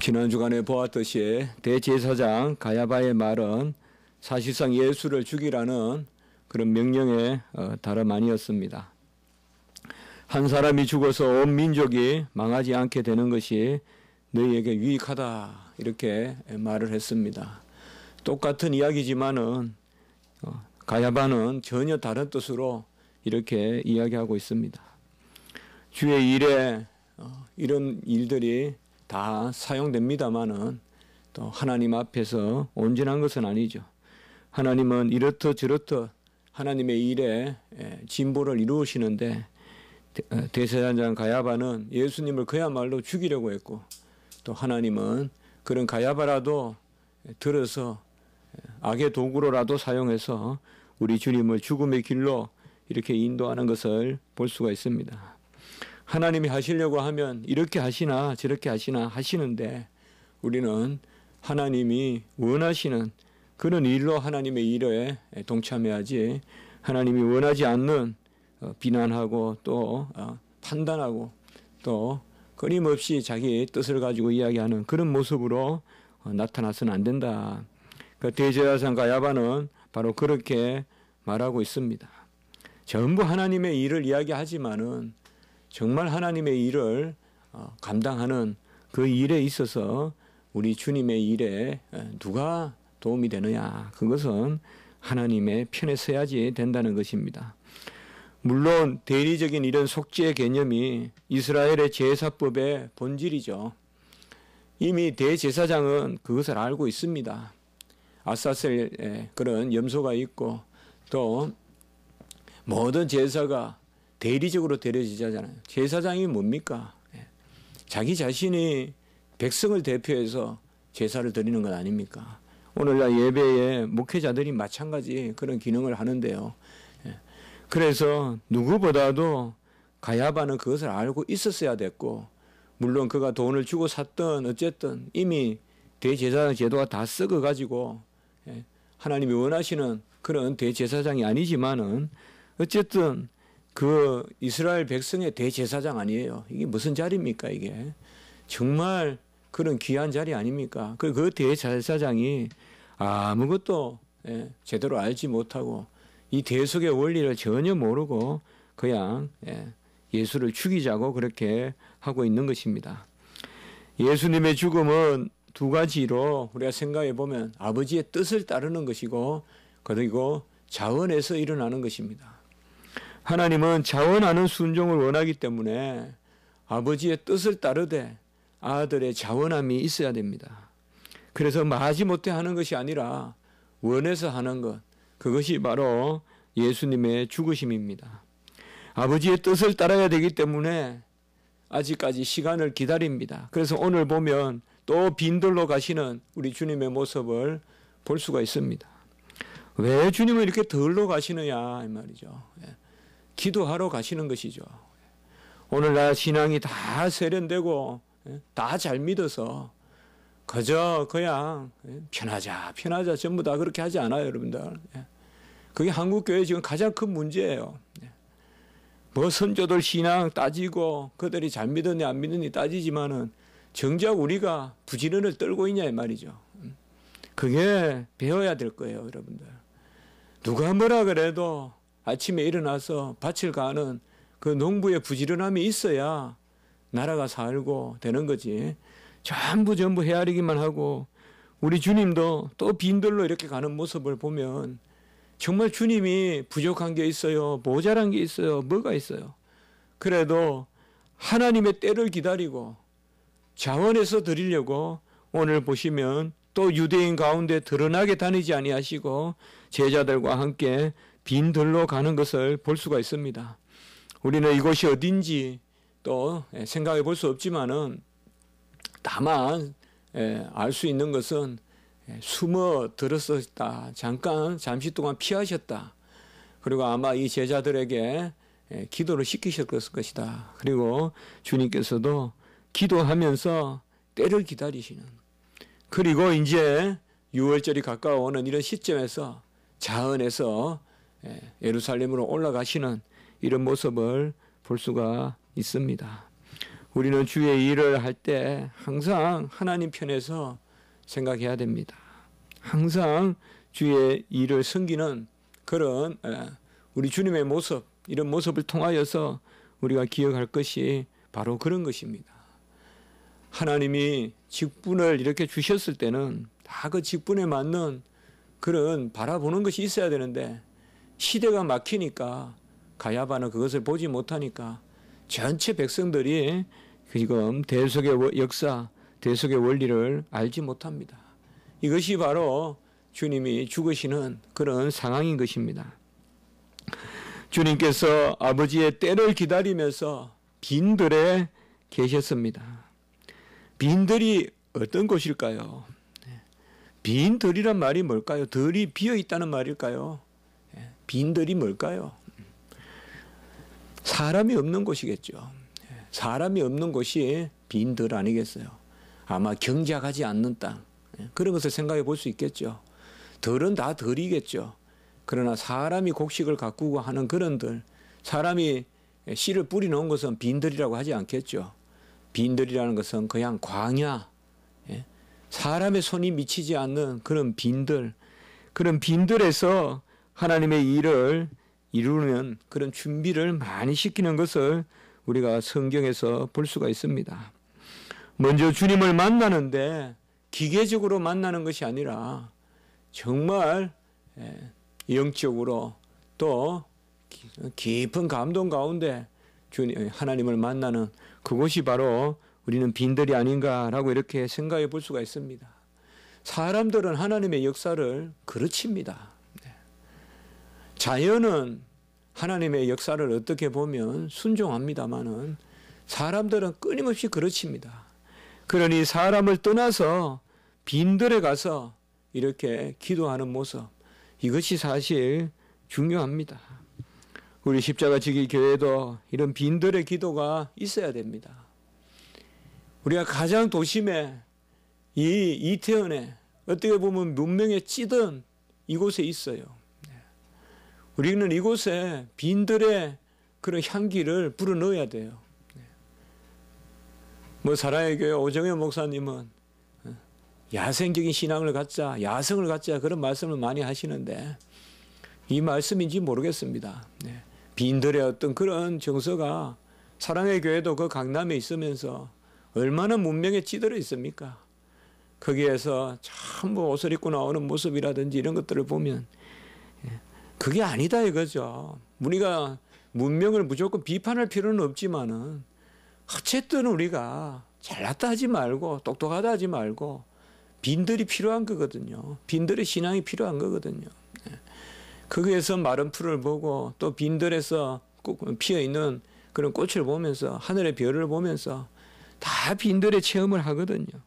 지난 주간에 보았듯이 대제사장 가야바의 말은 사실상 예수를 죽이라는 그런 명령의 어, 다름 아니었습니다. 한 사람이 죽어서 온 민족이 망하지 않게 되는 것이 너희에게 유익하다 이렇게 말을 했습니다. 똑같은 이야기지만은 어, 가야바는 전혀 다른 뜻으로 이렇게 이야기하고 있습니다. 주의 일에 어, 이런 일들이 다 사용됩니다만은 또 하나님 앞에서 온전한 것은 아니죠. 하나님은 이렇듯 저렇듯 하나님의 일에 진보를 이루시는데 어, 대세단장 가야바는 예수님을 그야말로 죽이려고 했고 또 하나님은 그런 가야바라도 들어서 악의 도구로라도 사용해서 우리 주님을 죽음의 길로 이렇게 인도하는 것을 볼 수가 있습니다. 하나님이 하시려고 하면 이렇게 하시나 저렇게 하시나 하시는데 우리는 하나님이 원하시는 그런 일로 하나님의 일에 동참해야지 하나님이 원하지 않는 어, 비난하고 또 어, 판단하고 또 끊임없이 자기 뜻을 가지고 이야기하는 그런 모습으로 어, 나타나서는 안 된다. 그 대제사장 가야바는 바로 그렇게 말하고 있습니다. 전부 하나님의 일을 이야기하지만은 정말 하나님의 일을 감당하는 그 일에 있어서 우리 주님의 일에 누가 도움이 되느냐? 그것은 하나님의 편에 서야지 된다는 것입니다. 물론 대리적인 이런 속죄의 개념이 이스라엘의 제사법의 본질이죠. 이미 대제사장은 그것을 알고 있습니다. 아사셀에 그런 염소가 있고 또 모든 제사가 대리적으로 드려지잖아요. 제사장이 뭡니까? 예. 자기 자신이 백성을 대표해서 제사를 드리는 것 아닙니까? 오늘날 예배에 목회자들이 마찬가지 그런 기능을 하는데요. 그래서 누구보다도 가야바는 그것을 알고 있었어야 됐고 물론 그가 돈을 주고 샀던 어쨌든 이미 대제사장 제도가 다 썩어 가지고 예, 하나님이 원하시는 그런 대제사장이 아니지만은 어쨌든 그 이스라엘 백성의 대제사장 아니에요. 이게 무슨 자리입니까 이게 정말 그런 귀한 자리 아닙니까? 그, 그 대제사장이 아무것도 예, 제대로 알지 못하고 이 대속의 원리를 전혀 모르고 그냥 예, 예수를 죽이자고 그렇게 하고 있는 것입니다. 예수님의 죽음은 두 가지로 우리가 생각해 보면 아버지의 뜻을 따르는 것이고 그리고 자원에서 일어나는 것입니다. 하나님은 자원하는 순종을 원하기 때문에 아버지의 뜻을 따르되 아들의 자원함이 있어야 됩니다. 그래서 마지 못해 하는 것이 아니라 원해서 하는 것. 그것이 바로 예수님의 죽으심입니다. 아버지의 뜻을 따라야 되기 때문에 아직까지 시간을 기다립니다. 그래서 오늘 보면 또 빈돌로 가시는 우리 주님의 모습을 볼 수가 있습니다. 왜 주님은 이렇게 덜로 가시느냐 이 말이죠. 예. 기도하러 가시는 것이죠. 오늘날 신앙이 다 세련되고 예, 다잘 믿어서 그저 그냥 예, 편하자 편하자 전부 다 그렇게 하지 않아요 여러분들. 그게 한국 교회 지금 가장 큰 문제예요. 뭐 선조들 신앙 따지고 그들이 잘 믿었니 안 믿었니 따지지만은 정작 우리가 부지런을 떨고 있냐 이 말이죠. 그게 배워야 될 거예요, 여러분들. 누가 뭐라 그래도 아침에 일어나서 밭을 가는 그 농부의 부지런함이 있어야 나라가 살고 되는 거지. 전부 전부 헤아리기만 하고 우리 주님도 또 빈들로 이렇게 가는 모습을 보면 정말 주님이 부족한 게 있어요. 모자란 게 있어요. 뭐가 있어요. 그래도 하나님의 때를 기다리고 자원해서 드리려고 오늘 보시면 또 유대인 가운데 드러나게 다니지 아니하시고 제자들과 함께 빈들로 가는 것을 볼 수가 있습니다. 우리는 이곳이 어딘지 또 생각해 볼 수 없지만은 다만 알 수 있는 것은 예, 숨어 들었었다. 잠깐 잠시 동안 피하셨다. 그리고 아마 이 제자들에게 예, 기도를 시키셨을 것이다. 그리고 주님께서도 기도하면서 때를 기다리시는. 그리고 이제 6월절이 가까워오는 이런 시점에서 자은에서 예, 예루살렘으로 올라가시는 이런 모습을 볼 수가 있습니다. 우리는 주의 일을 할 때 항상 하나님 편에서 생각해야 됩니다. 항상 주의 일을 섬기는 그런 우리 주님의 모습, 이런 모습을 통하여서 우리가 기억할 것이 바로 그런 것입니다. 하나님이 직분을 이렇게 주셨을 때는 다 그 직분에 맞는 그런 바라보는 것이 있어야 되는데 시대가 막히니까 가야바는 그것을 보지 못하니까 전체 백성들이 지금 대속의 역사, 대속의 원리를 알지 못합니다. 이것이 바로 주님이 죽으시는 그런 상황인 것입니다. 주님께서 아버지의 때를 기다리면서 빈들에 계셨습니다. 빈들이 어떤 곳일까요? 빈 들이란 말이 뭘까요? 들이 비어 있다는 말일까요? 빈들이 뭘까요? 사람이 없는 곳이겠죠. 사람이 없는 곳이 빈들 아니겠어요? 아마 경작하지 않는 땅. 그런 것을 생각해 볼 수 있겠죠. 덜은 다 덜이겠죠. 그러나 사람이 곡식을 가꾸고 하는 그런 들, 사람이 씨를 뿌리 놓은 것은 빈들이라고 하지 않겠죠. 빈들이라는 것은 그냥 광야, 예? 사람의 손이 미치지 않는 그런 빈들, 그런 빈들에서 하나님의 일을 이루는 그런 준비를 많이 시키는 것을 우리가 성경에서 볼 수가 있습니다. 먼저 주님을 만나는데 기계적으로 만나는 것이 아니라 정말 예, 영적으로 또 깊은 감동 가운데 주님 하나님을 만나는 그곳이 바로 우리는 빈들이 아닌가라고 이렇게 생각해 볼 수가 있습니다. 사람들은 하나님의 역사를 그르칩니다. 네. 자연은 하나님의 역사를 어떻게 보면 순종합니다마는 사람들은 끊임없이 그르칩니다. 그러니 사람을 떠나서 빈들에 가서 이렇게 기도하는 모습 이것이 사실 중요합니다. 우리 십자가 지기 교회도 이런 빈들의 기도가 있어야 됩니다. 우리가 가장 도심에 이 이태원에 어떻게 보면 문명에 찌든 이곳에 있어요. 우리는 이곳에 빈들의 그런 향기를 불어 넣어야 돼요. 뭐 사랑의 교회 오정현 목사님은 어, 야생적인 신앙을 갖자, 야성을 갖자 그런 말씀을 많이 하시는데 이 말씀인지 모르겠습니다. 네. 빈들의 어떤 그런 정서가 사랑의 교회도 그 강남에 있으면서 얼마나 문명에 찌들어 있습니까? 거기에서 전부 옷을 입고 나오는 모습이라든지 이런 것들을 보면 예, 그게 아니다 이거죠. 우리가 문명을 무조건 비판할 필요는 없지만은 어쨌든 우리가 잘났다 하지 말고 똑똑하다 하지 말고 빈들이 필요한 거거든요. 빈들의 신앙이 필요한 거거든요. 예. 거기에서 마른 풀을 보고 또 빈들에서 피어 있는 그런 꽃을 보면서 하늘의 별을 보면서 다 빈들의 체험을 하거든요.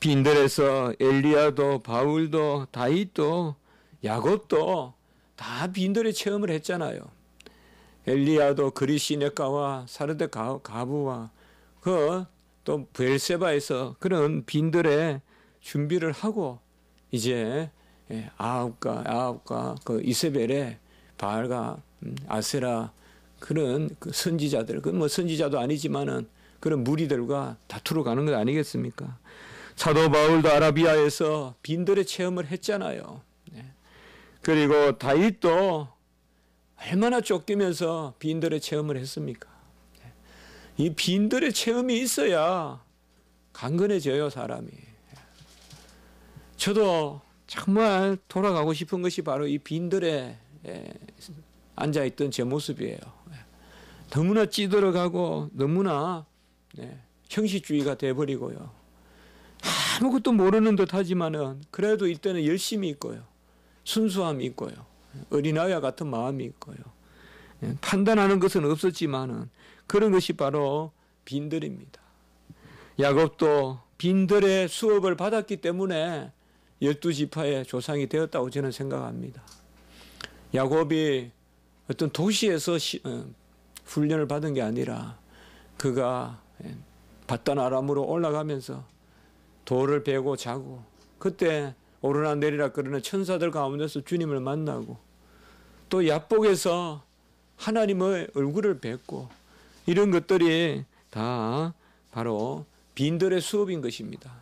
빈들에서 엘리야도 바울도 다윗도 야곱도 다 빈들의 체험을 했잖아요. 엘리야도 그리시네가와 사르데 가부와 그 또 벨세바에서 그런 빈들의 준비를 하고 이제 예, 아합과 아합과 그 이세벨의 바알과 음, 아세라 그런 그 선지자들 그 뭐 선지자도 아니지만은 그런 무리들과 다투러 가는 것 아니겠습니까? 사도 바울도 아라비아에서 빈들의 체험을 했잖아요. 네. 그리고 다윗도 얼마나 쫓기면서 빈들의 체험을 했습니까? 네. 이 빈들의 체험이 있어야 강건해져요, 사람이. 저도 정말 돌아가고 싶은 것이 바로 이 빈들에 앉아있던 제 모습이에요. 너무나 찌들어가고 너무나 네, 형식주의가 돼버리고요. 아무것도 모르는 듯 하지만은 그래도 이때는 열심히 있고요. 순수함이 있고요. 어린아이와 같은 마음이 있고요. 네, 판단하는 것은 없었지만은 그런 것이 바로 빈들입니다. 야곱도 빈들의 수업을 받았기 때문에 열두 지파의 조상이 되었다고 저는 생각합니다. 야곱이 어떤 도시에서 시, 어, 훈련을 받은 게 아니라 그가 바단 아람으로 올라가면서 돌을 베고 자고 그때 오르나 내리라 그러는 천사들 가운데서 주님을 만나고 또 야복에서 하나님의 얼굴을 뵙고 이런 것들이 다 바로 빈들의 수업인 것입니다.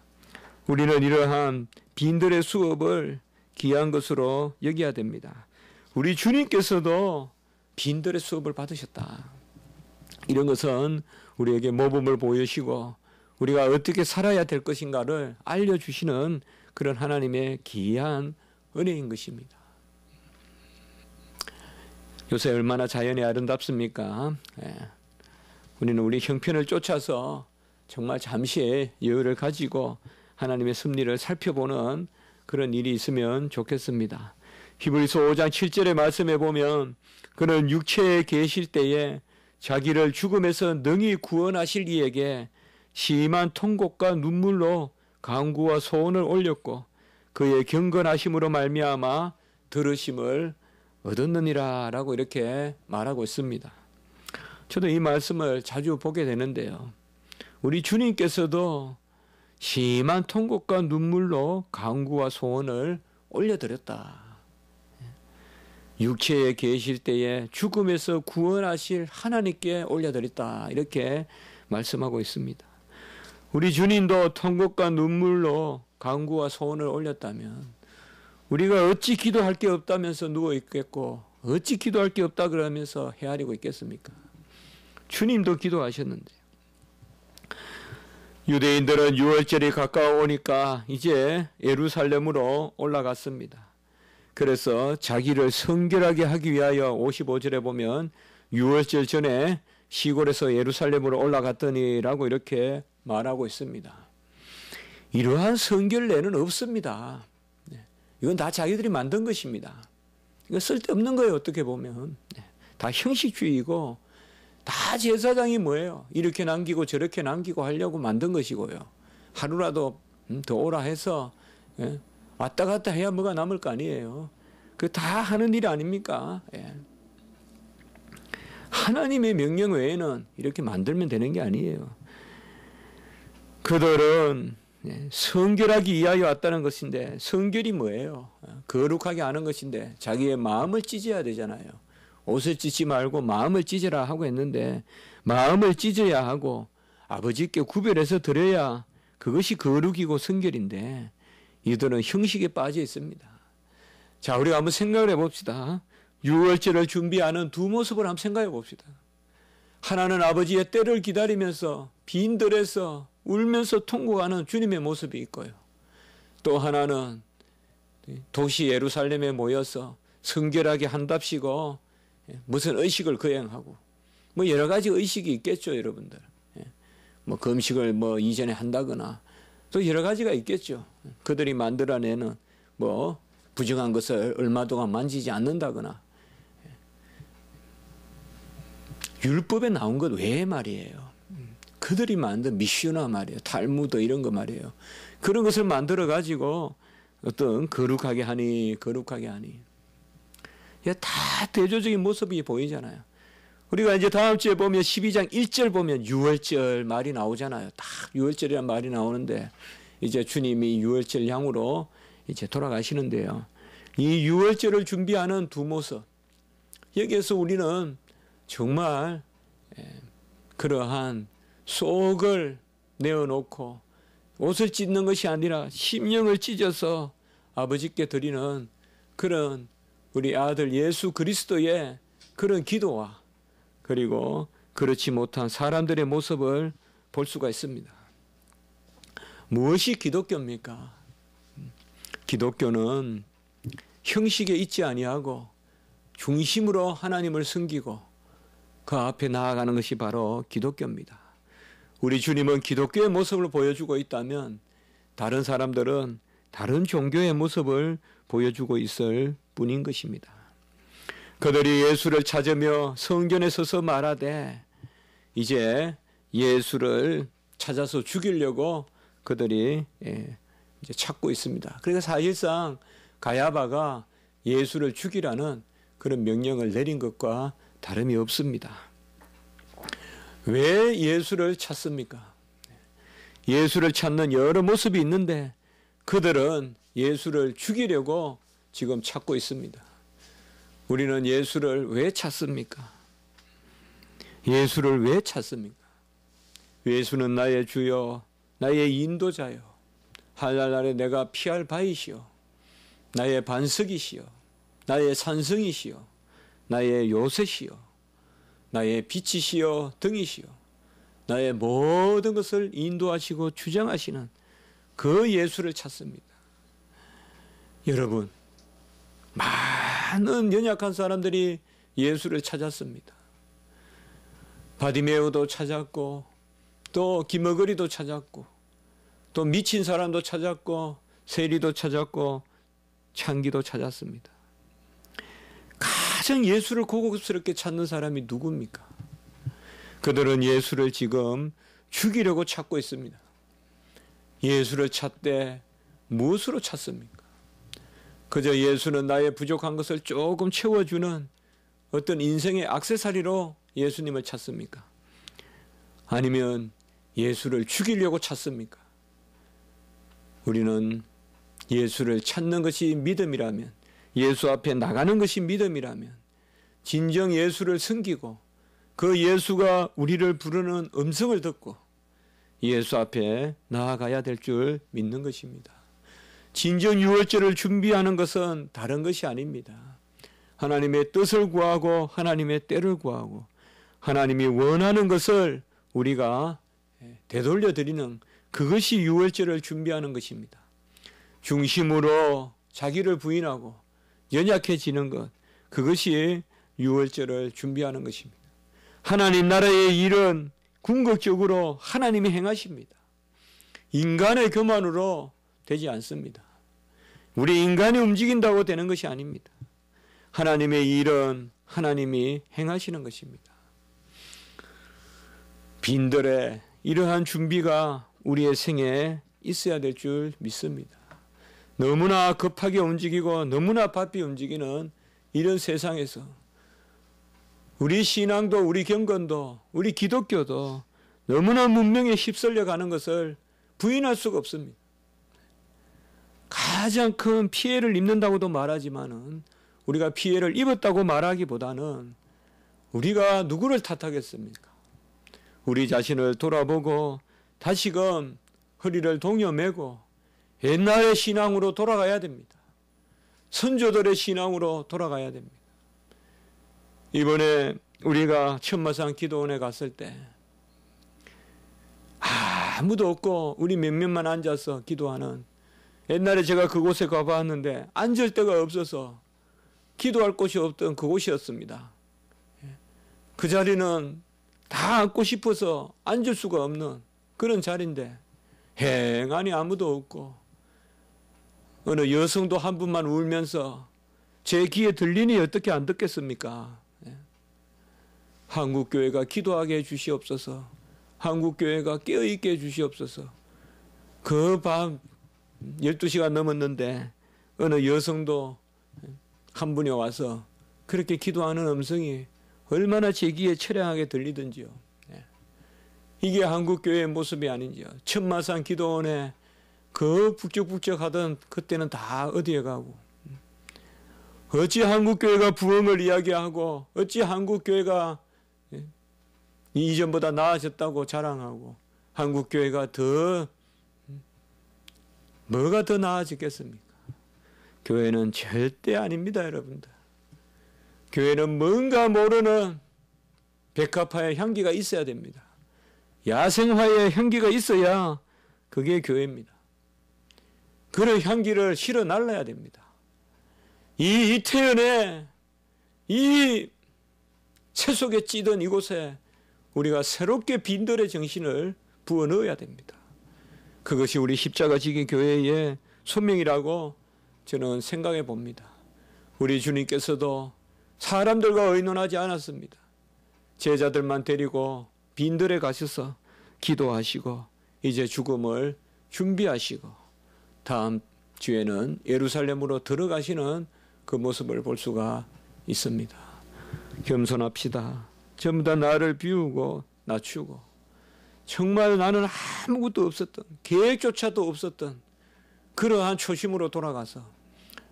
우리는 이러한 빈들의 수업을 귀한 것으로 여겨야 됩니다. 우리 주님께서도 빈들의 수업을 받으셨다. 이런 것은 우리에게 모범을 보여주시고 우리가 어떻게 살아야 될 것인가를 알려주시는 그런 하나님의 귀한 은혜인 것입니다. 요새 얼마나 자연이 아름답습니까? 예. 우리는 우리 형편을 쫓아서 정말 잠시의 여유를 가지고 하나님의 섭리를 살펴보는 그런 일이 있으면 좋겠습니다. 히브리서 5장 7절의 말씀에 보면 그는 육체에 계실 때에 자기를 죽음에서 능히 구원하실 이에게 심한 통곡과 눈물로 강구와 소원을 올렸고 그의 경건하심으로 말미암아 들으심을 얻었느니라라고 이렇게 말하고 있습니다. 저도 이 말씀을 자주 보게 되는데요. 우리 주님께서도 심한 통곡과 눈물로 강구와 소원을 올려드렸다. 육체에 계실 때에 죽음에서 구원하실 하나님께 올려드렸다. 이렇게 말씀하고 있습니다. 우리 주님도 통곡과 눈물로 강구와 소원을 올렸다면 우리가 어찌 기도할 게 없다면서 누워 있겠고 어찌 기도할 게 없다 그러면서 헤아리고 있겠습니까? 주님도 기도하셨는데 유대인들은 유월절이 가까워오니까 이제 예루살렘으로 올라갔습니다. 그래서 자기를 성결하게 하기 위하여 55절에 보면 유월절 전에 시골에서 예루살렘으로 올라갔더니라고 이렇게 말하고 있습니다. 이러한 성결례는 없습니다. 네. 이건 다 자기들이 만든 것입니다. 이거 쓸데없는 거예요, 어떻게 보면. 네. 다 형식주의고, 다 제사장이 뭐예요? 이렇게 남기고 저렇게 남기고 하려고 만든 것이고요. 하루라도 음, 더 오라 해서 예, 왔다 갔다 해야 뭐가 남을 거 아니에요. 그 다 하는 일 아닙니까? 예. 하나님의 명령 외에는 이렇게 만들면 되는 게 아니에요. 그들은 예, 성결하기 위하여 왔다는 것인데 성결이 뭐예요? 거룩하게 하는 것인데 자기의 마음을 찢어야 되잖아요. 옷을 찢지 말고 마음을 찢으라 하고 했는데 마음을 찢어야 하고 아버지께 구별해서 드려야 그것이 거룩이고 성결인데 이들은 형식에 빠져 있습니다. 자, 우리가 한번 생각을 해봅시다. 6월절을 준비하는 두 모습을 한번 생각해 봅시다. 하나는 아버지의 때를 기다리면서 빈들에서 울면서 통곡하는 주님의 모습이 있고요. 또 하나는 도시 예루살렘에 모여서 성결하게 한답시고 예, 무슨 의식을 거행하고 뭐 여러 가지 의식이 있겠죠, 여러분들. 예, 뭐 금식을 뭐 이전에 한다거나 또 여러 가지가 있겠죠. 그들이 만들어내는 뭐 부정한 것을 얼마 동안 만지지 않는다거나 예. 율법에 나온 것 외에 말이에요. 그들이 만든 미슈나 말이에요. 탈무드 이런 거 말이에요. 그런 것을 만들어 가지고 어떤 거룩하게 하니 거룩하게 하니 다 대조적인 모습이 보이잖아요. 우리가 이제 다음 주에 보면 12장 1절 보면 6월절 말이 나오잖아요. 딱 6월절이란 말이 나오는데 이제 주님이 6월절 양으로 이제 돌아가시는데요. 이 6월절을 준비하는 두 모습. 여기에서 우리는 정말 예, 그러한 속을 내어놓고 옷을 찢는 것이 아니라 심령을 찢어서 아버지께 드리는 그런 우리 아들 예수 그리스도의 그런 기도와 그리고 그렇지 못한 사람들의 모습을 볼 수가 있습니다. 무엇이 기독교입니까? 기독교는 형식에 있지 아니하고 중심으로 하나님을 섬기고 그 앞에 나아가는 것이 바로 기독교입니다. 우리 주님은 기독교의 모습을 보여주고 있다면 다른 사람들은 다른 종교의 모습을 보여주고 있을 뿐인 것입니다. 그들이 예수를 찾으며 성전에 서서 말하되 이제 예수를 찾아서 죽이려고 그들이 예, 이제 찾고 있습니다. 그러니까 사실상 가야바가 예수를 죽이라는 그런 명령을 내린 것과 다름이 없습니다. 왜 예수를 찾습니까? 예수를 찾는 여러 모습이 있는데 그들은 예수를 죽이려고 지금 찾고 있습니다. 우리는 예수를 왜 찾습니까? 예수를 왜 찾습니까? 예수는 나의 주여, 나의 인도자요. 하늘날에 내가 피할 바이시요. 나의 반석이시요. 나의 산성이시요. 나의 요새시요. 나의 빛이시요. 등이시요. 나의 모든 것을 인도하시고 주장하시는 그 예수를 찾습니다. 여러분, 많은 연약한 사람들이 예수를 찾았습니다. 바디메오도 찾았고, 또 기머거리도 찾았고, 또 미친 사람도 찾았고, 세리도 찾았고, 창기도 찾았습니다. 가장 예수를 고급스럽게 찾는 사람이 누굽니까? 그들은 예수를 지금 죽이려고 찾고 있습니다. 예수를 찾되 무엇으로 찾습니까? 그저 예수는 나의 부족한 것을 조금 채워주는 어떤 인생의 악세사리로 예수님을 찾습니까? 아니면 예수를 죽이려고 찾습니까? 우리는 예수를 찾는 것이 믿음이라면, 예수 앞에 나가는 것이 믿음이라면, 진정 예수를 섬기고 그 예수가 우리를 부르는 음성을 듣고 예수 앞에 나아가야 될 줄 믿는 것입니다. 진정 유월절을 준비하는 것은 다른 것이 아닙니다. 하나님의 뜻을 구하고 하나님의 때를 구하고 하나님이 원하는 것을 우리가 되돌려 드리는 그것이 유월절을 준비하는 것입니다. 중심으로 자기를 부인하고 연약해지는 것 그것이 유월절을 준비하는 것입니다. 하나님 나라의 일은 궁극적으로 하나님이 행하십니다. 인간의 교만으로 되지 않습니다. 우리 인간이 움직인다고 되는 것이 아닙니다. 하나님의 일은 하나님이 행하시는 것입니다. 빈들의 이러한 준비가 우리의 생에 있어야 될 줄 믿습니다. 너무나 급하게 움직이고 너무나 바삐 움직이는 이런 세상에서 우리 신앙도 우리 경건도 우리 기독교도 너무나 문명에 휩쓸려 가는 것을 부인할 수가 없습니다. 가장 큰 피해를 입는다고도 말하지만은 우리가 피해를 입었다고 말하기보다는 우리가 누구를 탓하겠습니까? 우리 자신을 돌아보고 다시금 허리를 동여매고 옛날의 신앙으로 돌아가야 됩니다. 선조들의 신앙으로 돌아가야 됩니다. 이번에 우리가 천마산 기도원에 갔을 때 아무도 없고 우리 몇몇만 앉아서 기도하는 옛날에 제가 그곳에 가봤는데 앉을 데가 없어서 기도할 곳이 없던 그곳이었습니다. 그 자리는 다 앉고 싶어서 앉을 수가 없는 그런 자리인데 행안이 아무도 없고 어느 여성도 한 분만 울면서 제 귀에 들리니 어떻게 안 듣겠습니까? 한국교회가 기도하게 해주시옵소서. 한국교회가 깨어있게 해주시옵소서. 그 밤 12시가 넘었는데 어느 여성도 한 분이 와서 그렇게 기도하는 음성이 얼마나 제 귀에 처량하게 들리든지요. 예. 이게 한국교회의 모습이 아닌지요. 천마산 기도원에 그 북적북적 하던 그때는 다 어디에 가고 어찌 한국교회가 부흥을 이야기하고 어찌 한국교회가 이전보다 나아졌다고 자랑하고 한국 교회가 더 뭐가 더 나아지겠습니까? 교회는 절대 아닙니다, 여러분들. 교회는 뭔가 모르는 백합화의 향기가 있어야 됩니다. 야생화의 향기가 있어야 그게 교회입니다. 그런 향기를 실어 날라야 됩니다. 이 이태원에 이 채속에 찌든 이곳에 우리가 새롭게 빈들의 정신을 부어 넣어야 됩니다. 그것이 우리 십자가 지기 교회의 소명이라고 저는 생각해 봅니다. 우리 주님께서도 사람들과 의논하지 않았습니다. 제자들만 데리고 빈들에 가셔서 기도하시고 이제 죽음을 준비하시고 다음 주에는 예루살렘으로 들어가시는 그 모습을 볼 수가 있습니다. 겸손합시다. 전부 다 나를 비우고 낮추고 정말 나는 아무것도 없었던 계획조차도 없었던 그러한 초심으로 돌아가서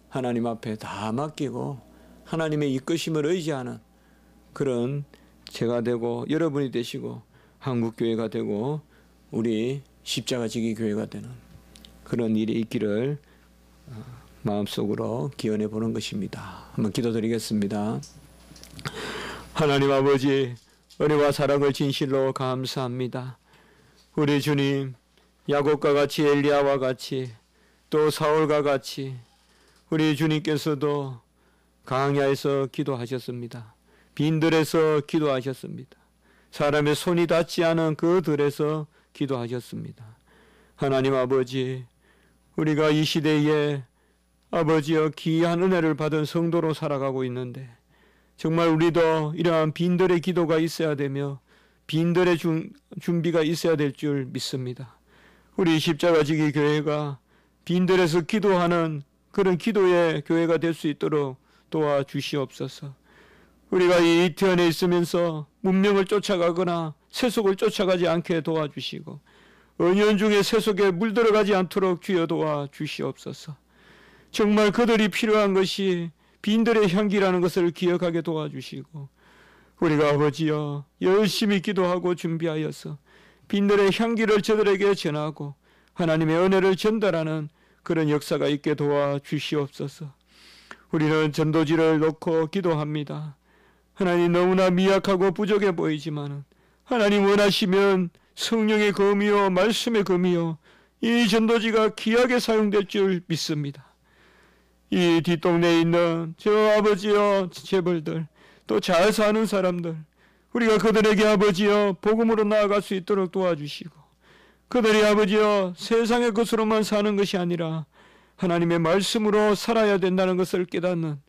하나님 앞에 다 맡기고 하나님의 이끄심을 의지하는 그런 제가 되고 여러분이 되시고 한국 교회가 되고 우리 십자가 지기 교회가 되는 그런 일이 있기를 어, 마음속으로 기원해 보는 것입니다. 한번 기도드리겠습니다. 하나님 아버지 은혜와 사랑을 진실로 감사합니다. 우리 주님 야곱과 같이 엘리야와 같이 또 사울과 같이 우리 주님께서도 강야에서 기도하셨습니다. 빈들에서 기도하셨습니다. 사람의 손이 닿지 않은 그 들에서 기도하셨습니다. 하나님 아버지, 우리가 이 시대에 아버지여 귀한 은혜를 받은 성도로 살아가고 있는데 정말 우리도 이러한 빈들의 기도가 있어야 되며 빈들의 준, 준비가 있어야 될 줄 믿습니다. 우리 십자가지기 교회가 빈들에서 기도하는 그런 기도의 교회가 될 수 있도록 도와주시옵소서. 우리가 이 이태원에 있으면서 문명을 쫓아가거나 세속을 쫓아가지 않게 도와주시고 은연 중에 세속에 물들어가지 않도록 주여 도와 주시옵소서. 정말 그들이 필요한 것이 빈들의 향기라는 것을 기억하게 도와주시고 우리가 아버지여 열심히 기도하고 준비하여서 빈들의 향기를 저들에게 전하고 하나님의 은혜를 전달하는 그런 역사가 있게 도와주시옵소서. 우리는 전도지를 놓고 기도합니다. 하나님 너무나 미약하고 부족해 보이지만 하나님 원하시면 성령의 검이요 말씀의 검이요 이 전도지가 귀하게 사용될 줄 믿습니다. 이 뒷동네에 있는 저 아버지여 재벌들 또 잘 사는 사람들 우리가 그들에게 아버지여 복음으로 나아갈 수 있도록 도와주시고 그들이 아버지여 세상의 것으로만 사는 것이 아니라 하나님의 말씀으로 살아야 된다는 것을 깨닫는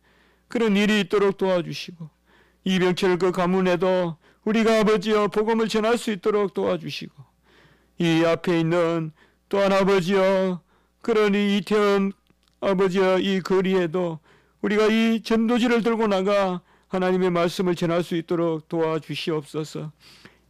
그런 일이 있도록 도와주시고 이병철 그 가문에도 우리가 아버지여 복음을 전할 수 있도록 도와주시고 이 앞에 있는 또한 아버지여 이 이태원 아버지여 이 거리에도 우리가 이 전도지를 들고 나가 하나님의 말씀을 전할 수 있도록 도와주시옵소서.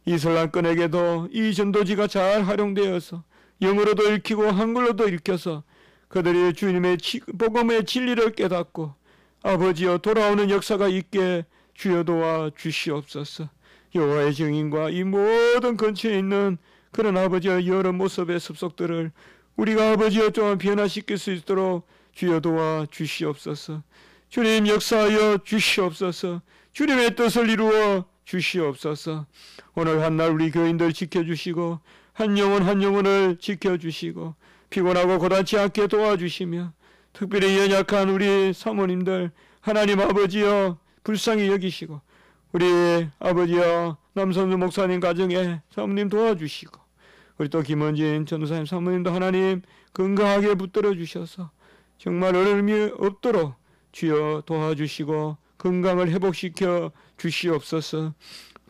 이슬람권에게도 이 전도지가 잘 활용되어서 영어로도 읽히고 한글로도 읽혀서 그들이 주님의 복음의 진리를 깨닫고 아버지여 돌아오는 역사가 있게 주여 도와 주시옵소서. 여호와의 증인과 이 모든 근처에 있는 그런 아버지의 여러 모습의 습속들을 우리가 아버지여 또한 변화시킬 수 있도록 주여 도와 주시옵소서. 주님 역사하여 주시옵소서. 주님의 뜻을 이루어 주시옵소서. 오늘 한날 우리 교인들 지켜주시고 한 영혼 한 영혼을 지켜주시고 피곤하고 고단치 않게 도와주시며 특별히 연약한 우리 사모님들 하나님 아버지여 불쌍히 여기시고 우리 아버지여 남선수 목사님 가정에 사모님 도와주시고 우리 또 김원진 전도사님 사모님도 하나님 건강하게 붙들어 주셔서 정말 어려움이 없도록 주여 도와주시고 건강을 회복시켜 주시옵소서.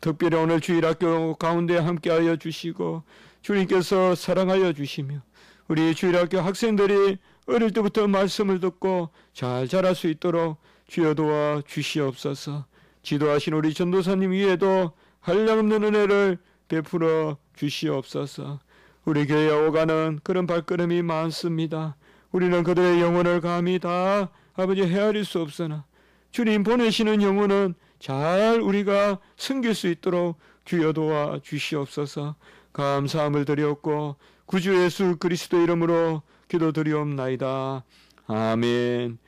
특별히 오늘 주일학교 가운데 함께하여 주시고 주님께서 사랑하여 주시며 우리 주일학교 학생들이 어릴 때부터 말씀을 듣고 잘 자랄 수 있도록 주여 도와 주시옵소서. 지도하신 우리 전도사님 위에도 한량없는 은혜를 베풀어 주시옵소서. 우리 교회에 오가는 그런 발걸음이 많습니다. 우리는 그들의 영혼을 감히 다 아버지 헤아릴 수 없으나 주님 보내시는 영혼은 잘 우리가 섬길 수 있도록 주여 도와 주시옵소서 감사함을 드렸고 구주 예수 그리스도 이름으로 기도드리옵나이다. 아멘.